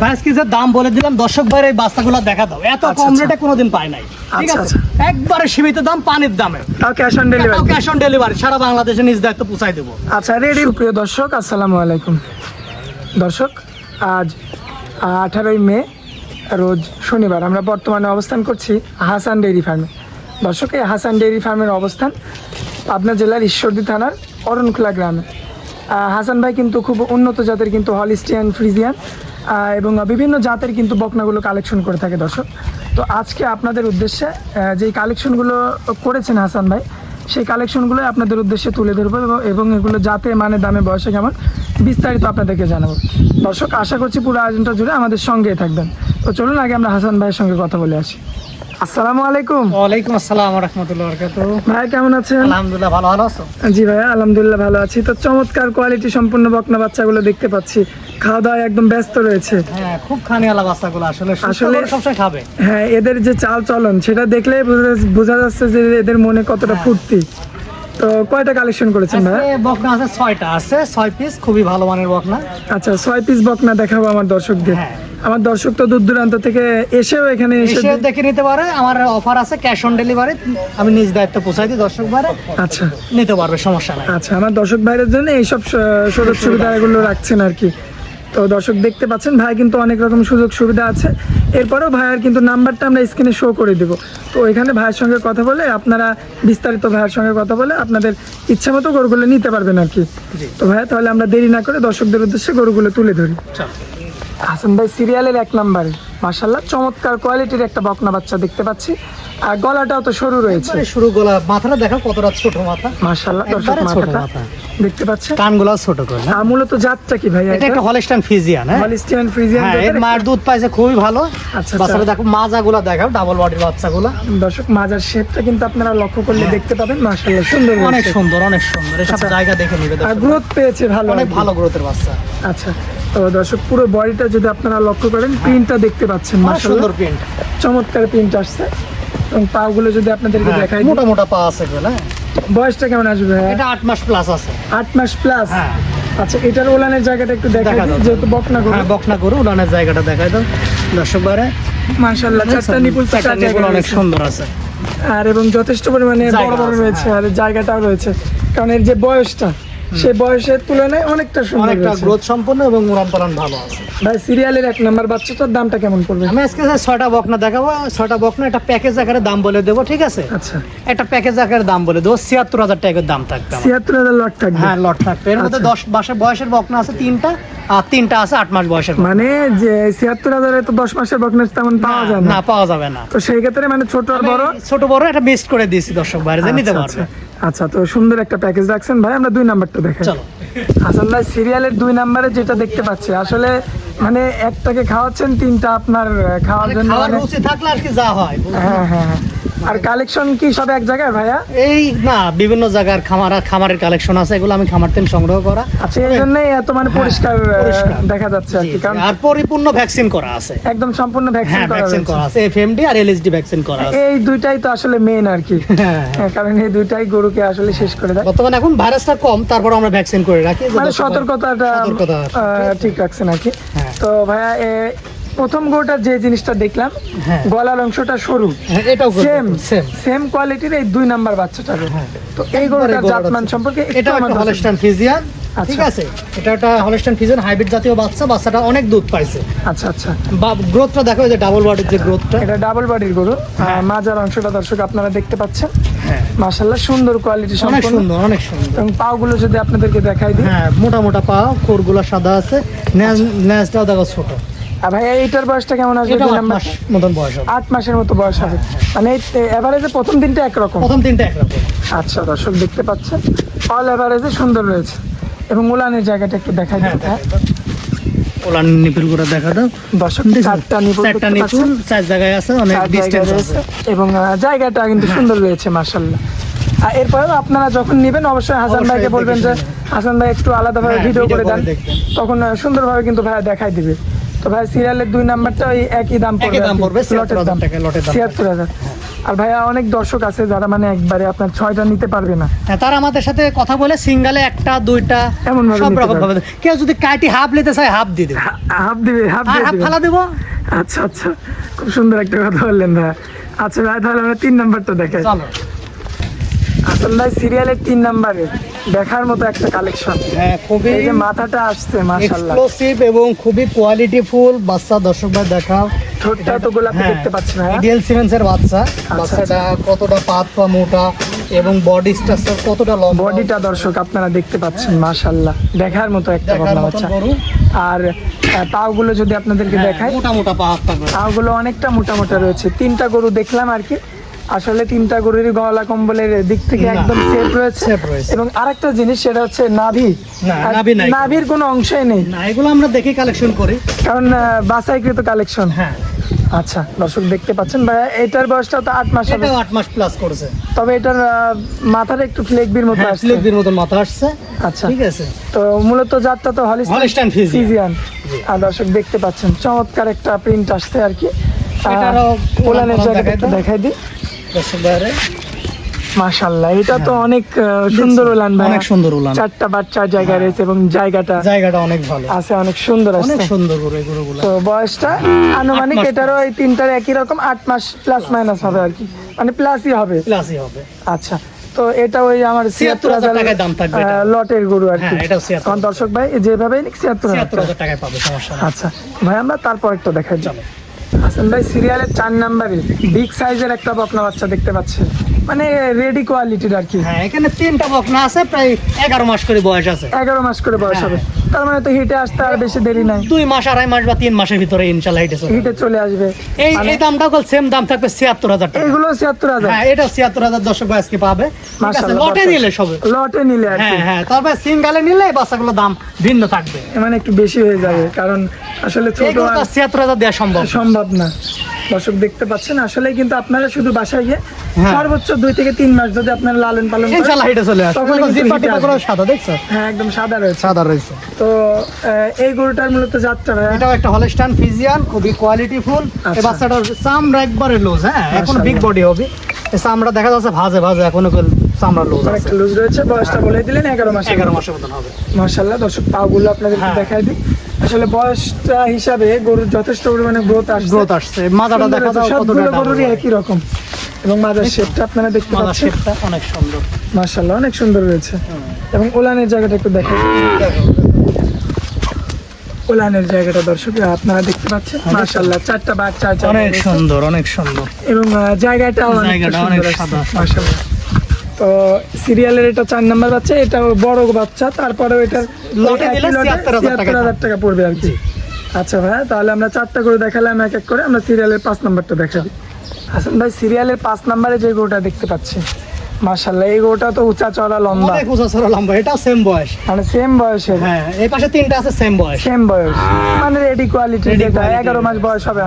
ভাই আজকে দাম বলে দিলাম দর্শক ভাইয়ের এই বাচ্চাগুলো দেখা দাও। এত আচ্ছা, কম আচ্ছা। রেটে কোনোদিন পাই নাই। ঠিক আচ্ছা, আছে একবারে সীমিত দাম পানির দামে। তাও cash on delivery cash on delivery সারা বাংলাদেশে নিজ দায়িত্ব পৌঁছাই দেবো। আচ্ছা রেডি প্রিয় দর্শক আসসালামু আলাইকুম। দর্শক আজ আঠারোই মে রোজ শনিবার। আমরা বর্তমানে অবস্থান করছি হাসান ডেইরি ফার্মে। দর্শক এই হাসান ডেইরি ফার্মের অবস্থান পাবনা জেলার ঈশ্বরদী থানার অরণখোলা গ্রামে। হাসান ভাই কিন্তু খুব উন্নত জাতের কিন্তু হলিস্টিয়ান ফ্রিজিয়ান। এবং বিভিন্ন জাতের কিন্তু বকনাগুলো কালেকশন করে থাকে দর্শক। তো আজকে আপনাদের উদ্দেশ্যে যেই কালেকশনগুলো করেছেন হাসান ভাই, সেই কালেকশনগুলো আপনাদের উদ্দেশ্যে তুলে ধরবো এবং- এবং এগুলো যাতে মানে দামে, বয়সে কেমন বিস্তারিত আপনাদেরকে জানাব। দর্শক, আশা করছি পুরো আয়োজনটা জুড়ে আমাদের সঙ্গেই থাকবেন। তো চলুন আগে আমরা হাসান ভাইয়ের সঙ্গে কথা বলে আসি। আসসালামু আলাইকুম। ওয়ালাইকুম আসসালাম রহমতুল্লাহ বরকাত ভাই কেমন আছেন? আলহামদুলিল্লাহ ভালো ভালো আছো? জি ভাইয়া আলহামদুলিল্লাহ ভালো আছি। তো চমৎকার কোয়ালিটি সম্পূর্ণ বকনা বাচ্চাগুলো দেখতে পাচ্ছি। খাওয়া দাওয়া একদম ব্যস্ত রয়েছে। হ্যাঁ খুব খানিওয়ালা বাচ্চাগুলো আসলে। আসলে- সবসময় খাবে। হ্যাঁ এদের যে চাল চলন সেটা দেখলে বোঝা- যাচ্ছে যে এদের মনে কতটা হ্যাঁ। ফুর্তি। তো কয়টা কালেকশন করেছেন আজকে বকনা আছে ছয়টা। আছে ছয় পিস খুবই ভালো মানের বকনা। আচ্ছা ছয় পিস বকনা দেখাবো আমার দর্শকদের। হ্যাঁ। আমার দর্শক তো দূর দূরান্ত থেকে এসেও এখানে এসে এসে দেখে নিতে পারে আমার অফার আছে ক্যাশ অন ডেলিভারি আমি নিজ দায়িত্ব পৌঁছাই দিই দর্শক ভাইরে। আচ্ছা। নিতে পারবে সমস্যা নাই। আচ্ছা আমার দর্শক ভাইদের জন্য এইসব সুযোগ সুবিধা এগুলো রাখছেন আর কি। তো দর্শক দেখতে পাচ্ছেন ভাই কিন্তু অনেক রকম সুযোগ সুবিধা আছে। এরপরেও ভাইয়ের কিন্তু নাম্বারটা আমরা স্ক্রিনে শো করে দেব। তো এখানে ভাইয়ের সঙ্গে কথা বলে আপনারা বিস্তারিত ভাইয়ের সঙ্গে কথা বলে আপনাদের ইচ্ছা মতো গরুগুলো নিতে পারবেন আর কি। তো ভাইয়া তাহলে আমরা দেরি না করে দর্শকদের উদ্দেশ্যে গরুগুলো তুলে ধরি। হাসান ভাই সিরিয়ালের এক নাম্বারে মার্শাল্লাহ চমৎকার কোয়ালিটির একটা বকনা বাচ্চা দেখতে পাচ্ছি। আর গলাটাও তো সরু রয়েছে। শুরু গোলা মাথাটা দেখো কতটা ছোট মাথা। মার্শাল্লাহ দর্শক মাথাটা দেখতে পাচ্ছেন? কানগুলো ছোট করে আর মূলত জাতটা কি ভাই এটা একটা হলস্টাইন ফিজিয়ান হ্যাঁ? ফ্রিজিয়ান হ্যাঁ এর মায়ের দুধ পাইছে খুবই ভালো। আচ্ছা, বাচ্চারা। দেখো মাজাগুলো দেখাও ডাবল বডির বাচ্চাগুলো। দর্শক মাজার শেপটা কিন্তু আপনারা লক্ষ্য করলে দেখতে পাবেন মার্শাল্লাহ সুন্দর হ্যাঁ। অনেক সুন্দর অনেক সুন্দর। এসব আচ্ছা। জায়গা দেখে নিবে আর গ্রোথ পেয়েছে ভালো অনেক। ভালো গ্রোথের বাচ্চা। আচ্ছা। তো দর্শক পুরো বডিটা যদি আপনারা লক্ষ্য করেন প্রিন্টটা দেখতে পাচ্ছেন সুন্দর প্রিন্ট চমৎকার প্রিন্ট আসছে। এবং পাগুলো যদি আপনাদেরকে দেখাই মোটা মোটা পা আছে হ্যাঁ। বয়সটা কেমন আসবে এটা আট মাস প্লাস আছে। আট মাস প্লাস হ্যাঁ। আচ্ছা এটার ওলানের জায়গাটা একটু দেখা দেখা দাও। যেহেতু বকনা হ্যাঁ বকনা করু উড়ানের জায়গাটা দেখাই দাও। দর্শক বারে মার্শাল্লাহ চারটা নিপুল চারটা নিপুল অনেক সুন্দর আছে। আর এবং যথেষ্ট পরিমাণে বড় বড় রয়েছে হ্যাঁ। আর জায়গাটাও রয়েছে। কারণ এর যে বয়সটা সেই বয়সের তুলনায় অনেকটা সুন্দর অনেকটা গ্রোথ সম্পন্ন এবং উড়ান পালন ভালো আছে। ভাই সিরিয়ালের এক নাম্বার বাচ্চাটার দামটা কেমন পড়বে? আমি আজকে ছয়টা বকনা দেখাবো ছয়টা বকনা একটা প্যাকেজ আকারে দাম বলে দেবো ঠিক আছে? আচ্ছা। একটা প্যাকেজ আকারে দাম বলে দেবো ছিয়াত্তর হাজার টাকার দাম থাকবে ছিয়াত্তর হাজার লট থাকবে। হ্যাঁ লট থাকবে। এর মধ্যে আচ্ছা। দশ মাসের বয়সের বকনা আছে তিনটা আর তিনটা আছে আট মাস বয়সের মানে যে ছিয়াত্তর হাজারে তো দশ মাসের বকনের তেমন পাওয়া যায় না। পাওয়া যাবে না। তো সেই ক্ষেত্রে মানে ছোট আর বড়? ছোট বড় একটা মিক্সড করে দিয়েছি দর্শক বাইরে যে নিতে আচ্ছা, পারবে। আচ্ছা। তো সুন্দর একটা প্যাকেজ রাখছেন ভাই আমরা দুই নাম্বারটা দেখাই চলো হাসান ভাই সিরিয়ালের দুই নাম্বারে যেটা দেখতে পাচ্ছি আসলে মানে একটাকে খাওয়াচ্ছেন তিনটা আপনার খাওয়ার জন্য থাকলে আর কি যা হয় হ্যাঁ হ্যাঁ হ্যাঁ। আর কালেকশন কি সব এক জায়গায় ভাইয়া? এই না বিভিন্ন জায়গার খামার খামারের কালেকশন আছে এগুলো আমি খামার থেকে সংগ্রহ করা। আচ্ছা এই জন্যই এত মানে পরিষ্কার হ্যাঁ, পরিষ্কার। দেখা যাচ্ছে আর কি কারণ আর পরিপূর্ণ ভ্যাকসিন করা আছে। একদম সম্পূর্ণ ভ্যাকসিন হ্যাঁ করা ভ্যাকসিন করা আছে এফএমডি আর এলএসডি ভ্যাকসিন করা আছে। এই দুইটাই তো আসলে মেন আর কি। হ্যাঁ, হ্যাঁ, কারণ এই দুইটাই গরুকে আসলে শেষ করে দেয়। বর্তমানে এখন ভাইরাসটা কম তারপর আমরা ভ্যাকসিন করে রাখি। মানে সতর্কতাটা ঠিক রাখছেন আর কি। হ্যাঁ। তো ভাইয়া প্রথম গরুটার যে জিনিসটা দেখলাম হ্যাঁ। গলার অংশটা সরু। এটাও সেম সেম সেম কোয়ালিটির এই দুই নাম্বার বাচ্চাটা হ্যাঁ। তো এই গরুটার জাতমান সম্পর্কে এটা হলস্টাইন ফিজিয়ান ঠিক আচ্ছা। আছে? এটা একটা হলস্টাইন হাইব্রিড জাতীয় বাচ্চা বাচ্চাটা অনেক দুধ পাইছে। আচ্ছা আচ্ছা। বা গ্রোথটা দেখো এই যে ডাবল বডির যে গ্রোথটা এটা ডাবল বডির গরু। হ্যাঁ। মাজার অংশটা দর্শক আপনারা দেখতে পাচ্ছেন। মাশাল্লাহ সুন্দর কোয়ালিটি অনেক সুন্দর অনেক সুন্দর। এবং পাগুলো যদি আপনাদেরকে দেখাই দিই। হ্যাঁ মোটা মোটা পা কোরগুলো সাদা আছে। ন্যাজটাও দেখো ছোট। আর ভাই এইটার বয়সটা কেমন আসবে? দুই নাম্বার? মতন বয়স হবে। আট মাসের মতো বয়স হবে। মানে এভারেজে প্রথম দিনটা একরকম। প্রথম তিনটা একরকম। আচ্ছা দর্শক দেখতে পাচ্ছেন। অল এভারেজে সুন্দর রয়েছে। এবং উলানের জায়গাটা একটু দেখাই হ্যাঁ ওলান দেখা দাও। দর্শক চারটা নিপুল চারটা নিপুল চার জায়গায় আছে অনেক ডিস্টেন্স আছে। হ্যাঁ। এবং জায়গাটা কিন্তু সুন্দর রয়েছে মার্শাল্লাহ আর এরপরেও আপনারা যখন নেবেন অবশ্যই হাসান ভাইকে বলবেন যে হাসান ভাই একটু আলাদাভাবে হ্যাঁ, ভিডিও করে দেন। তখন সুন্দরভাবে কিন্তু ভাইয়া দেখাই দিবে। তো ভাই সিরিয়ালের দুই নাম্বারটা ওই একই দাম পড়বে দাম পড়বে, লটের 76,000 টাকা লটের দাম ছিয়াত্তর হাজার। আর ভাইয়া অনেক দর্শক আছে যারা মানে একবারে আপনার ছয়টা নিতে পারবে না। হ্যাঁ, তারা আমাদের সাথে কথা বলে সিঙ্গালে একটা দুইটা এমন সব রকম ভাবে। কেউ যদি কাটি হাফ নিতে চায় হাফ দিয়ে দেবে। হাফ দিবে হাফ আর দিয়ে হাফ ফালা দেবো। আচ্ছা আচ্ছা। খুব সুন্দর একটা কথা বললেন ভাইয়া। আচ্ছা ভাই তাহলে আমরা তিন নাম্বারটা দেখাই। চলো। আসল ভাই সিরিয়ালের তিন নাম্বারে দেখার মতো একটা কালেকশন হ্যাঁ খুবই এই যে মাথাটা আসছে এক্সক্লুসিভ এবং খুবই কোয়ালিটি ফুল বাচ্চা দর্শক ভাই দেখাও। ঠোঁটটা তো গোলাপি হ্যাঁ। দেখতে পাচ্ছি ভাইয়া। ইডিয়াল সিমেন্সের বাচ্চা। আচ্ছা, বাচ্চাটা কতটা পাত পা মোটা এবং বডি স্ট্রাকচার কতটা লম্বা। বডিটা দর্শক আপনারা দেখতে পাচ্ছেন মাশাল্লাহ দেখার মতো একটা বকনা মতন বাচ্চা আর পাগুলো যদি আপনাদেরকে হ্যাঁ, দেখাই। মোটা মোটা পা। পাগুলো অনেকটা মোটা মোটা রয়েছে। তিনটা গরু দেখলাম আর কি। আসলে তিনটা গরুরই গলা কম্বলের দিক থেকে একদম সেফ রয়েছে। এবং আরেকটা জিনিস সেটা হচ্ছে নাভি। নাভির কোনো অংশই নেই। না এগুলো আমরা দেখে কালেকশন করি। কারণ আহ, বাছাইকৃত কালেকশন হ্যাঁ। আচ্ছা দর্শক দেখতে পাচ্ছেন ভাইয়া এটার বয়সটা তো আট মাস এটাও আট মাস প্লাস করেছে। তবে এটার মাথার একটু ফ্লেকবির মতো হ্যাঁ আসছে। স্লিপবির মতন মাথা আসছে। আচ্ছা। ঠিক আছে। তো মূলত জাতটা তো হলিস্টাইন ফিজিয়ান। আর দর্শক দেখতে পাচ্ছেন চমৎকার একটা প্রিন্ট আসছে আর কি। ওলানের ওলান জায়গাটা। দেখাই দিই। ভাইরে মাশাল্লাহ এটা তো অনেক সুন্দর ওলান ভাই হ্যাঁ। অনেক সুন্দর উলান। চারটা বাচ্চার জায়গা রয়েছে এবং জায়গাটা জায়গাটা অনেক ভালো। আছে অনেক সুন্দর অনেক সুন্দর গরুগুলো। তো বয়সটা আনুমানিক এটারও এই তিনটার একই রকম আট মাস প্লাস মাইনাস হবে আর কি। মানে প্লাসই হবে। প্লাসই হবে। আচ্ছা তো এটা ওই আমার 76,000 টাকায় দাম থাকবে লটের গরু আর কি। হ্যাঁ, এটাও 76,000 দর্শক ভাই যেভাবে ছিয়াত্তর ছিয়াত্তর হাজার টাকায়। পাবে সমস্যা আচ্ছা ভাই আমরা তারপর একটা দেখাই। চলো। হাসান ভাই সিরিয়ালের চার নাম্বারে বিগ সাইজের একটা বকনা বাচ্চা দেখতে পাচ্ছেন। মানে রেডি কোয়ালিটির আর কি। হ্যাঁ এখানে তিনটা বকনা আছে প্রায় এগারো মাস করে বয়স আছে। এগারো মাস করে বয়স হ্যাঁ। হবে। তার মানে তো হিটে আসতে আর বেশি দেরি নাই। দুই মাস আড়াই মাস বা তিন মাসের ভিতরে ইনশাল্লাহ হিটে চলে হিটে চলে আসবে। এই মানে এই দামটা সেম দাম থাকবে ছিয়াত্তর হাজার টাকা। এগুলো ছিয়াত্তর হাজার। হ্যাঁ এটা ছিয়াত্তর হাজার দর্শক ভাই আজকে পাবে। লটে নিলে সবে। লটে নিলে হ্যাঁ হ্যাঁ তবে সিঙ্গালে নিলে বাচ্চাগুলো দাম ভিন্ন থাকবে। মানে একটু বেশি হয়ে যাবে কারণ আসলে ছোট এইগুলো ছিয়াত্তর হাজার দেওয়া সম্ভব। না। সম্ভব না। দর্শক দেখতে পাচ্ছেন আসলে কিন্তু আপনারা শুধু বাসায় গিয়ে হ্যাঁ। সর্বোচ্চ দুই থেকে তিন মাস যদি আপনারা লালন পালন করেন ইনশাল্লাহ হিটে চলে তখন। করে সাদা দেখছ? হ্যাঁ একদম সাদা রয়েছে। সাদা রয়েছে। তো এই গরুটার মূলত যাত্রা এটাও একটা হলস্টাইন ফিজিয়ান খুবই কোয়ালিটি ফুল। এই আচ্ছা। বাচ্চাটার চামড়া একবারে লুজ হ্যাঁ? এখন বিগ বডি হবে। এই চামড়া দেখা যাচ্ছে ভাজে ভাজে এখনও চামড়া লুজ আছে। লুজ রয়েছে বয়সটা বলে দিলেন এগারো মাস এগারো মাসের মতন হবে। মার্শাল্লাহ দর্শক পাগুলো আপনাদেরকে হ্যাঁ। দেখাই দিই। আসলে বয়সটা হিসাবে গরুর যথেষ্ট পরিমাণে গ্রোথ আসছে। গ্রোথ আসছে। মাজাটা দেখা কতটা সবগুলো গরুরই একই রকম। এবং মাজার শেপটা আপনারা দেখতে মাজার পাচ্ছেন। শেপটা অনেক সুন্দর। মার্শাল্লাহ অনেক সুন্দর রয়েছে এবং ওলানের জায়গাটা একটু দেখাই ওলানের জায়গাটা দর্শক আপনারা দেখতে পাচ্ছেন। মার্শাল্লাহ চারটা বাচ্চা আছে অনেক সুন্দর অনেক সুন্দর। এবং জায়গাটাও জায়গাটা সুন্দর অনেক আসছে, মাশাআল্লাহ। তো সিরিয়ালের এটা চার নাম্বার বাচ্চা এটা বড় বাচ্চা তারপরেও এটার লটে 76,000 টাকা। পড়বে আর কি। আচ্ছা ভাইয়া তাহলে আমরা চারটা করে দেখালাম এক এক করে। আমরা সিরিয়ালের পাঁচ নাম্বারটা দেখাবি। হাসান ভাই সিরিয়ালের পাঁচ নাম্বারে যে গরুটা দেখতে পাচ্ছি। মাশাল্লাহ এই গরুটা তো উঁচা চড়া লম্বা। অনেক উঁচা সরো লম্বা। এটা সেম বয়স। মানে সেম বয়সের। হ্যাঁ এই পাশে তিনটা আছে সেম বয়স। সেম বয়স। মানে রেডি কোয়ালিটি যেটা এগারো মাস বয়স হবে।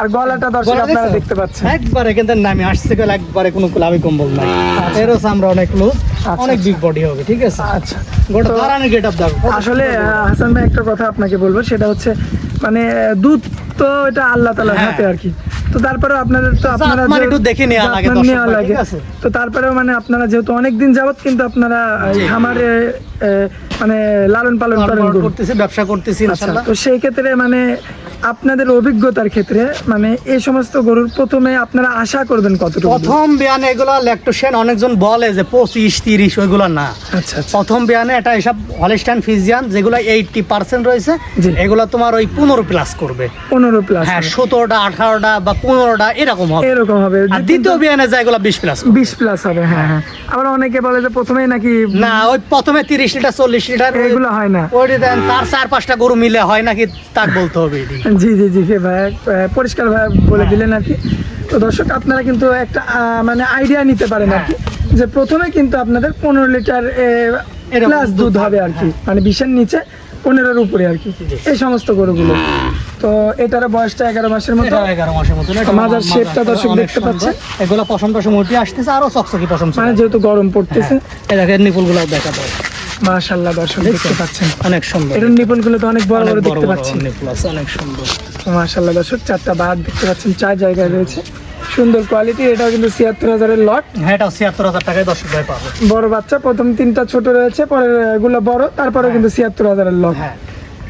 আর গলাটা দর্শক আপনারা দেখতে পাচ্ছেন। একবারে কিন্তু নামে আসছে গেলে একবারে কোনো কম্বল নাই এরও আমরা অনেক লুজ আচ্ছা, অনেক আচ্ছা। বিগ বডি হবে ঠিক আছে? আচ্ছা। গোটা গেট আপ দেখো আসলে হাসান ভাই একটা কথা আপনাকে বলব সেটা হচ্ছে মানে দুধ তো এটা আল্লাহ তালার হ্যাঁ। হাতে আর কি। তো তারপরেও আপনাদের তো আপনারা একটু দেখে নেওয়া লাগে। নেওয়া লাগে তো তারপরেও মানে আপনারা যেহেতু অনেক দিন যাবত কিন্তু আপনারা খামারে মানে লালন পালন করেন তারপর করতেছি ব্যবসা করতেছি আচ্ছা, ইনশাআল্লাহ তো সেই ক্ষেত্রে মানে আপনাদের অভিজ্ঞতার ক্ষেত্রে মানে এই সমস্ত গরুর প্রথমে আপনারা আশা করবেন কতটুকু? প্রথম বিয়ানে এগুলো ল্যাকটোশন অনেকজন বলে যে পঁচিশ তিরিশ ওইগুলো না। আচ্ছা আচ্ছা। প্রথম বিয়ানে এটা এসব হলিস্টাইন ফিজিয়ান যেগুলো এইটটি পার্সেন্ট রয়েছে এগুলো তোমার ওই পনেরো প্লাস করবে। পনেরো প্লাস হ্যাঁ সতেরোটা আঠারোটা বা পনেরোটা এরকম হবে। এরকম হবে। আর দ্বিতীয় বিয়ানে যায় এগুলো বিশ প্লাস বিশ প্লাস হবে হ্যাঁ হ্যাঁ। আবার অনেকে বলে যে প্রথমেই নাকি না ওই প্রথমে তিরিশ লিটার চল্লিশ লিটার এগুলো হয় না। ওই দেন তার চার পাঁচটা গরু মিলে হয় নাকি তাক বলতে হবে। জি জি জি হে ভাই পরিষ্কার ভাই বলে দিলেন আর কি। তো দর্শক আপনারা কিন্তু একটা মানে আইডিয়া নিতে পারেন আর কি যে প্রথমে কিন্তু আপনাদের পনেরো লিটার প্লাস দুধ হবে আর কি মানে বিশের নিচে পনেরোর উপরে আর কি এই সমস্ত গরুগুলো। তো এটার বয়সটা এগারো মাসের মতো। এগারো মাসের এটা মাজার শেপটা দর্শক দেখতে পাচ্ছে। এগুলো পশম টসম উঠে আসতেছে আরও চকচকি পশম মানে যেহেতু গরম পড়তেছে। এই দেখেন নিপুল দেখা দাও মাশাল্লাহ দর্শক দেখতে পাচ্ছেন। অনেক সুন্দর। গুলো তো অনেক বড় বড় দেখতে বড় পাচ্ছি। আছে অনেক সুন্দর। মাশাল্লাহ দর্শক চারটা বাদ দেখতে পাচ্ছেন চার জায়গায় রয়েছে। সুন্দর কোয়ালিটি এটাও কিন্তু ছিয়াত্তর হাজারের লট হ্যাঁ এটা ছিয়াত্তর হাজার টাকায় দর্শক ভাই পাবে। বড় বাচ্চা প্রথম তিনটা ছোট রয়েছে পরে এগুলো বড় তারপরে কিন্তু ছিয়াত্তর হাজারের লট হ্যাঁ।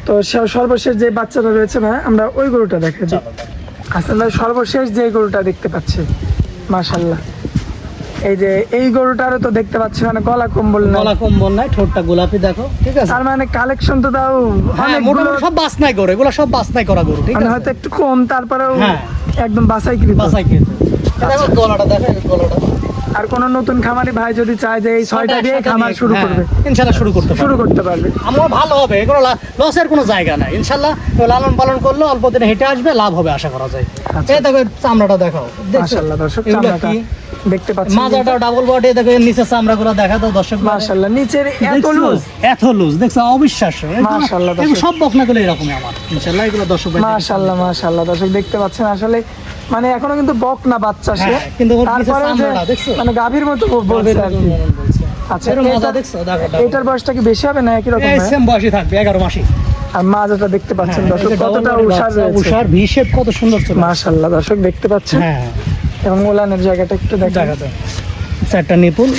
তো সে- সর্বশেষ যে বাচ্চাটা রয়েছে ভাই আমরা ওই গরুটা দেখে হাসান ভাই সর্বশেষ যে গরুটা দেখতে পাচ্ছি মাশাল্লাহ এই যে এই গরুটারও তো দেখতে পাচ্ছি মানে গলা কম্বল নাই। গলা কম্বল নাই ঠোঁটটা গোলাপি দেখো ঠিক আছে? তার মানে কালেকশন তো তাও হ্যাঁ মোটামুটি সব এগুলো সব বাসনাই করা গরু ঠিক মানে আছে? হয়তো একটু কম তারপরেও হ্যাঁ। একদম বাছাইকৃত। বাসাই কিন্তু দেখো গলাটা দেখো গলাটা। আর কোন নতুন খামারি ভাই যদি চায় যে এই ছয়টা দিয়ে খামার শুরু হ্যাঁ, করবে ইনশাল্লাহ শুরু করতে শুরু করতে পারবে। আমরা ভালো হবে এগুলো লসের কোনো জায়গা নাই। ইনশাল্লাহ লালন পালন করলে অল্প দিনে হেঁটে আসবে লাভ হবে আশা করা যায়। আচ্ছা। এই দেখো চামড়াটা দেখাও। দেখছ? মাশাআল্লাহ দর্শক চামড়াটা। দেখতে পাচ্ছেন মাজাটা ডাবল বডি দেখো এর নিচে চামড়াগুলো দেখা দাও দর্শক মাশাআল্লাহ নিচের এত লুজ এত লুজ দেখছ? অবিশ্বাস্য। মাশাআল্লাহ, দর্শক। সব বকনাগুলো এরকমই আমার। ইনশাল্লাহ এগুলো দর্শক ভাই মাশাআল্লাহ মাশাআল্লাহ দর্শক দেখতে পাচ্ছেন আসলে মানে এখনও কিন্তু বক না বাচ্চা সে। হ্যাঁ, কিন্তু তারপরে? মানে গাভীর মতো বলছে আর কি। আচ্ছা এটা- দেখছ। এটার বয়সটা কি বেশি হবে না একই রকম সেম বয়সী থাকবে এগারো মাসি আর মাজাটা দেখতে পাচ্ছেন হ্যাঁ, দর্শক কতটা উষার উষার ভি শেপ কত সুন্দর। মাশাআল্লাহ দর্শক দেখতে পাচ্ছেন। হ্যাঁ। এবং ওলানের জায়গাটা একটু দেখা চারটা নিপুল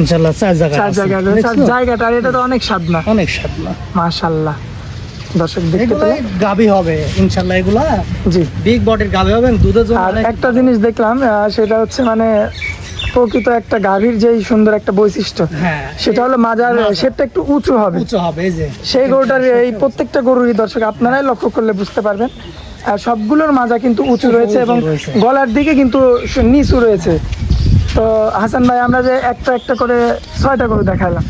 ইনশাল্লাহ চার জায়গা চার জায়গা জায়গাটা আর এটা তো অনেক স্বাদ না অনেক সাদলা মাশাআল্লাহ দর্শক দেখতে এগুলো গাবি হবে ইনশাল্লাহ এগুলা। জি। বিগ বডির গাবি হবে দুধের জন্য আর একটা জিনিস দেখলাম সেটা হচ্ছে মানে প্রকৃত একটা গাভীর যেই সুন্দর একটা বৈশিষ্ট্য হ্যাঁ সেটা হলো মাজার মাজা। শেপটা একটু উঁচু হবে। উঁচু হবে এই যে। সেই গরুটার এই প্রত্যেকটা গরুরই দর্শক আপনারাই লক্ষ্য করলে বুঝতে পারবেন। সবগুলোর মাজা কিন্তু উঁচু রয়েছে এবং গলার দিকে কিন্তু নিচু রয়েছে। তো হাসান ভাই আমরা যে একটা একটা করে ছয়টা গরু দেখালাম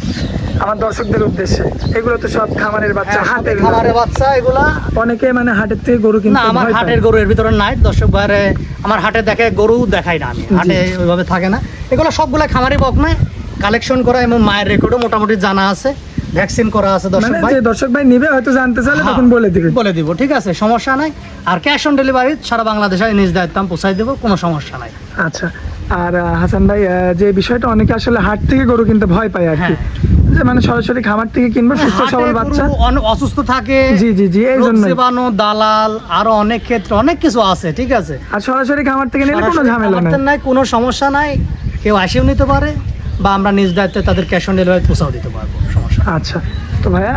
আমার দর্শকদের উদ্দেশ্যে। এগুলো তো সব খামারের বাচ্চা হ্যাঁ, হাটের খামারের বাচ্চা এগুলা অনেকে মানে হাটের থেকে গরু না আমার হাটের গরু এর ভিতরে নাই। দর্শক ভাইরে আমার হাটে দেখে গরু দেখাই না আমি। হাটে ওইভাবে থাকে না। এগুলো সবগুলা খামারি বক নয়। কালেকশন করা এবং মায়ের রেকর্ডও মোটামুটি জানা আছে। ভ্যাকসিন করা আছে দর্শক মানে ভাই। দর্শক ভাই নিবে হয়তো জানতে চাইলে হ্যাঁ, তখন বলে দিবেন বলে দিব ঠিক আছে সমস্যা নাই। আর ক্যাশ অন ডেলিভারি সারা বাংলাদেশে নিজ দায়িত্ব আমি পৌঁছাই দেবো কোনো সমস্যা নাই। আচ্ছা আর হাসান ভাই যে বিষয়টা অনেকে আসলে হাট থেকে গরু কিনতে ভয় পায় আর কি। যে মানে সরাসরি খামার থেকে কিনবো সুস্থ হ্যাঁ। সবল বাচ্চা। অসুস্থ থাকে জি জি জি এই রোগ জন্যই। জীবাণু দালাল আরও অনেক ক্ষেত্রে অনেক কিছু আছে ঠিক আছে। আর সরাসরি খামার থেকে নিলে কোনো ঝামেলা নাই। কোনো সমস্যা নাই। কেউ আসেও নিতে পারে বা আমরা নিজ দায়িত্বে তাদের ক্যাশ অন ডেলিভারি পৌঁছাও দিতে পারব। আচ্ছা। তো ভাইয়া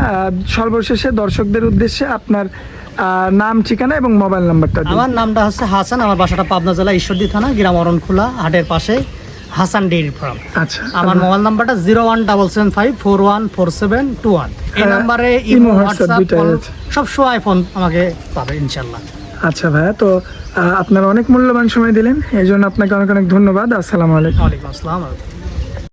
সর্বশেষে দর্শকদের উদ্দেশ্যে আপনার নাম ঠিকানা এবং মোবাইল নাম্বারটা আমার নামটা হচ্ছে হাসান আমার বাসাটা পাবনা জেলা ঈশ্বরদী থানা গ্রাম অরণখোলা হাটের পাশে হাসান ডেইরি ফার্ম। আচ্ছা আমার মোবাইল নাম্বারটা zero one double seven five four one four seven two one. এই নাম্বারে ইমো, হোয়াটসঅ্যাপ সব সময় ফোন আমাকে পাবে ইনশাল্লাহ। আচ্ছা ভাইয়া তো আপনার অনেক মূল্যবান সময় দিলেন এই জন্য আপনাকে অনেক অনেক ধন্যবাদ। আসসালামু আলাইকুম। ওয়ালাইকুম আসসালাম।